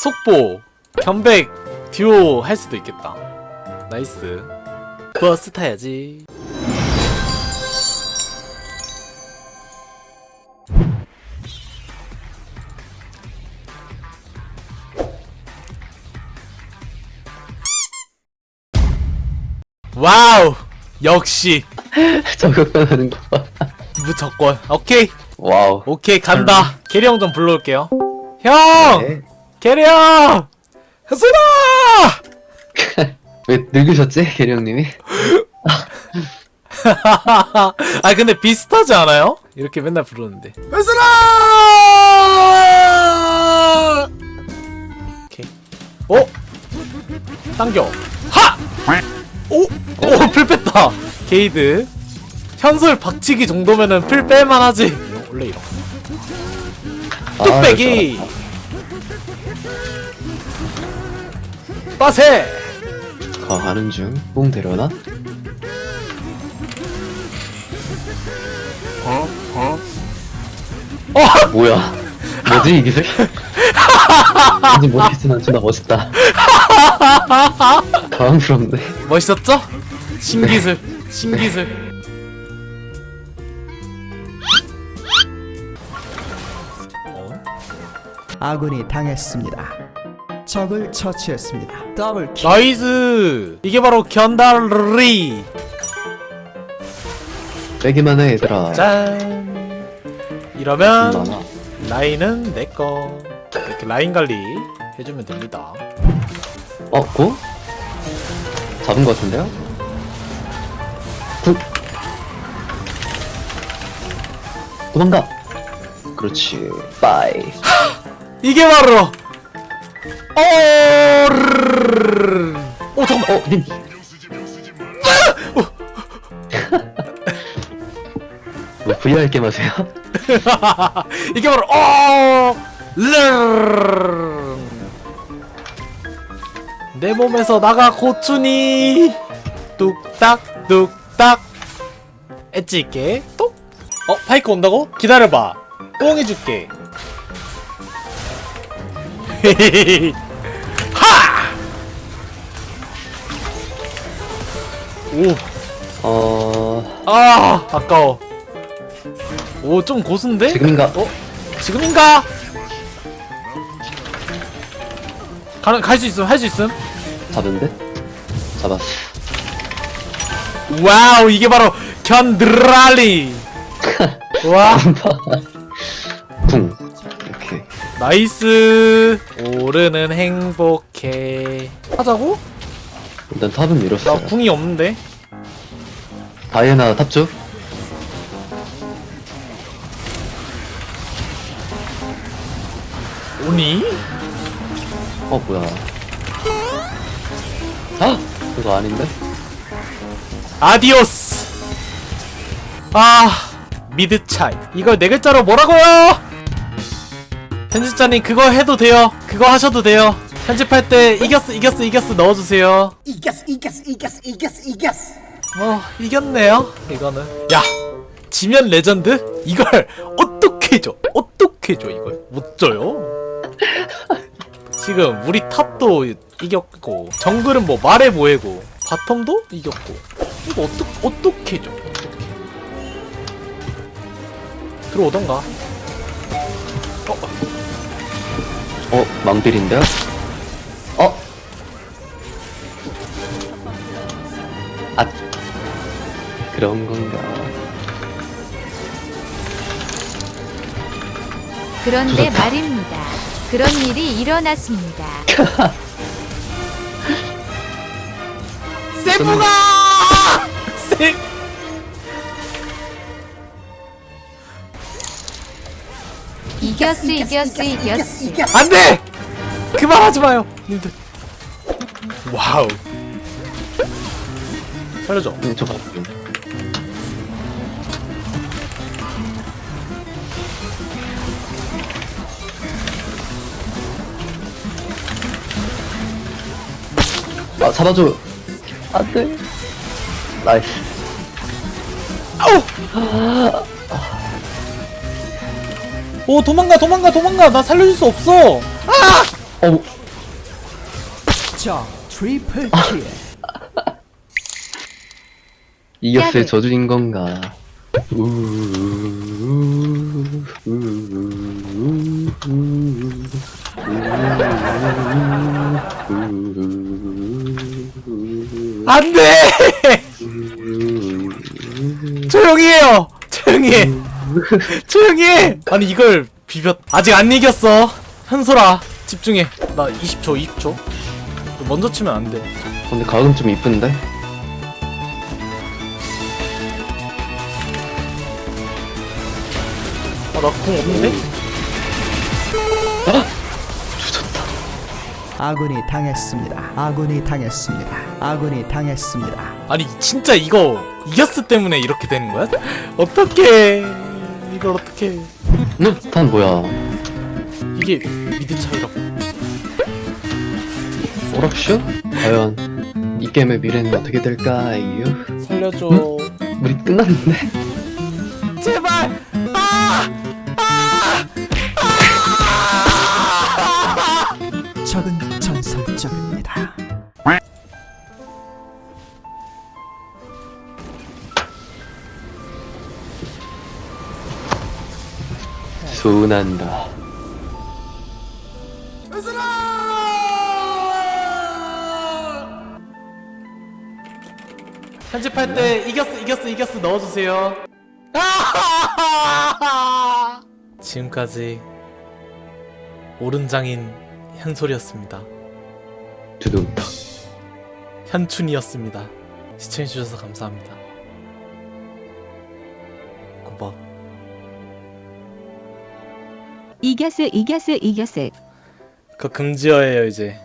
속보 견백 듀오 할 수도 있겠다. 나이스. 버스 타야지. 와우! 역시. 저격당하는 거. 봐. 무조건. 오케이. 와우. 오케이 간다. 캐리 형좀 불러올게요. 형! 네. 캐리 형 혜순아 왜 늙으셨지, 계리 형님이? 아 근데 비슷하지 않아요? 이렇게 맨날 부르는데 혜순아 오케이 어? 당겨 하! 오! 오! 풀 뺐다 게이드 현솔 박치기 정도면은 풀 뺄만 하지 원래 이런 아, 뚝배기 빠세 가, 가는 중. 뽕 데려나? 어! 뭐야? 뭐지, 이 기술? 뭔지 모르겠지만 존나 멋있다. 당황스럽네. 멋있었죠? 신기술 신기술 아군이 당했습니다. 적을 처치했습니다. 더블 킬. 나이스 이게 바로 견달리 빼기만 해, 얘들아. 짠 이러면 많아. 라인은 내꺼 이렇게 라인 관리 해주면 됩니다 어, 고? 잡은 것 같은데요? 굿! 도망가! 그렇지. 빠이. 이게 바로 어... 오 잠깐만 어, 님! 뭐, VR 게임 하세요? 이게 바로 어... 르르르르르. 내 몸에서 나가 고추니 뚝딱 뚝딱 엣지 있게 똑 어? 파이크 온다고? 기다려봐 뽕 해줄게 하! 오 어... 아 아까워 오 좀 고순데? 지금인가? 어? 지금인가? 가는 갈수 있음 할 수 있음 잡은데? 잡았어. 와우 이게 바로 견드랄리 와. 나이스 오르는 행복해 하자고? 일단 탑은 나 밀었어요. 궁이 없는데 다이애나 탑쪽? 오니? 어, 뭐야. 아! 그거 아닌데? 아디오스 아 미드 차이 이걸 네 글자로 뭐라고요? 편집자님 그거 해도 돼요? 그거 하셔도 돼요? 편집할 때 이겼어 이겼어 이겼어 넣어주세요. 이겼어 이겼어 이겼어 이겼어 이겼어. 뭐 이겼네요? 이거는. 야 지면 레전드? 이걸 어떻게 줘? 어떻게 줘 이걸? 못 줘요? 지금 우리 탑도 이겼고 정글은 뭐 말해 뭐해고 바텀도 이겼고 이거 어떻게 어떻게 줘? 어떻게? 들어오던가 어, 망필인데요? 어? 아. 그런 건가. 그런데 좋다. 말입니다. 그런 일이 일어났습니다. 세부가 이겼어, 이겼어, 이겼어. 이겼어 안돼! 그만하지 마요, 님들. 와우. 살려줘. 음, 저 봐. 아, 잡아줘. 안 돼. 나이스. 아우! 오 도망가 도망가 도망가 나 살려줄 수 없어. 아! 적 트리플 킬. 이겼을. 저주인 건가 안돼 조용히 해요 조용히 해 조용히 해 아니 이걸 비벼 아직 안 이겼어 현솔아 집중해 나 20초 20초 먼저 치면 안돼 근데 가끔 좀 이쁜데? 아 나 공 없는데? 주졌다 아군이 당했습니다. 아군이 당했습니다. 아군이 당했습니다. 아니 진짜 이거 이겼을 때문에 이렇게 되는 거야? 어떡해 이걸 어떡해 응? 탄 뭐야 이게 미드 차이라고 오락슈? 과연 이 게임의 미래는 어떻게 될까요? 살려줘 우리 끝났는데? 제발 순한다. 편집할 때 이겼어 이겼어 이겼어 넣어주세요. 아! 지금까지 오른장인 현솔이었습니다. 두둥탁 현춘이었습니다. 시청해주셔서 감사합니다. 고박 이겼어 이겼어 이겼어. 그 금지어예요 이제